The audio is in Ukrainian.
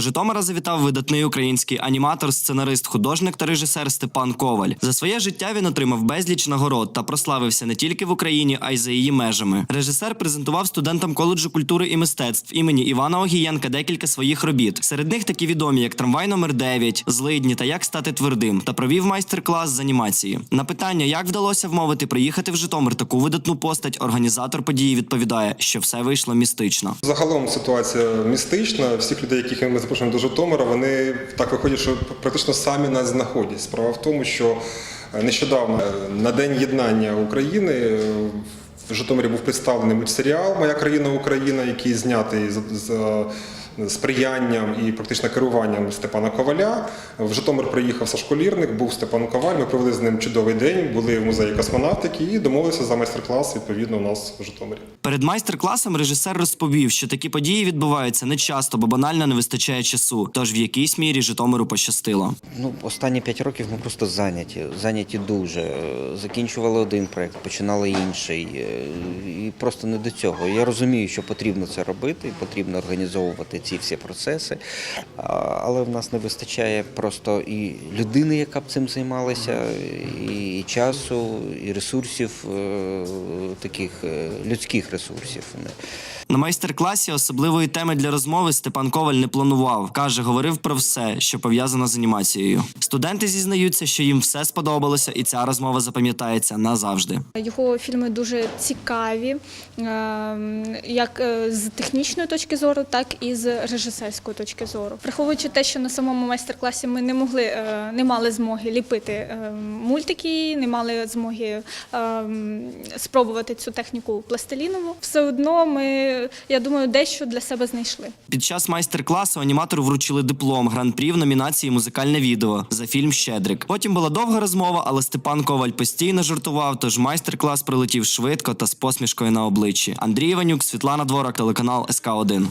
До Житомира завітав видатний український аніматор, сценарист, художник та режисер Степан Коваль. За своє життя він отримав безліч нагород та прославився не тільки в Україні, а й за її межами. Режисер презентував студентам коледжу культури і мистецтв імені Івана Огієнка декілька своїх робіт. Серед них такі відомі, як трамвай номер 9 злидні та як стати твердим, та провів майстер-клас з анімації. На питання, як вдалося вмовити приїхати в Житомир таку видатну постать, організатор події відповідає, що все вийшло містично. Загалом ситуація містична. Всіх людей, яких ми запрошуємо до Житомира, вони так виходять, що практично самі нас знаходять. Справа в тому, що е, нещодавно е, на День єднання України е, в Житомирі був представлений мультсеріал Моя країна Україна, який знятий за сприянням і практично керуванням Степана Коваля. В Житомир приїхав Сашко Лірник, був Степан Коваль. Ми провели з ним чудовий день, були в музеї космонавтики і домовилися за майстер-клас відповідно у нас в Житомирі. Перед майстер-класом режисер розповів, що такі події відбуваються не часто, бо банально не вистачає часу. Тож в якійсь мірі Житомиру пощастило. Ну, останні п'ять років ми просто зайняті, зайняті дуже. Закінчували один проект, починали інший. Е, І просто не до цього. Я розумію, що потрібно це робити, потрібно організовувати ці всі процеси. Але в нас не вистачає просто і людини, яка б цим займалася, і часу, і ресурсів, е, таких е, людських ресурсів. На майстер-класі особливої теми для розмови Степан Коваль не планував. каже, говорив про все, що пов'язано з анімацією. Студенти зізнаються, що їм все сподобалося, і ця розмова запам'ятається назавжди. Його фільми дуже цікаві, ем, як е, з технічної точки зору, так і з режисерської точки зору. Враховуючи те, що на самому майстер-класі ми не могли, е, не мали змоги ліпити е, мультики, не мали змоги ем, спробувати цю техніку пластилінову. Все одно ми, я думаю, дещо для себе знайшли. Під час майстер-класу аніматору вручили диплом гран-прі в номінації Музикальне відео за фільм Щедрик. Потім була довга розмова, але Степан Коваль постійно жартував. Тож майстер-клас прилетів швидко та з посмішкою на обличчі. Андрій Іванюк, Світлана Дворак, телеканал СК 1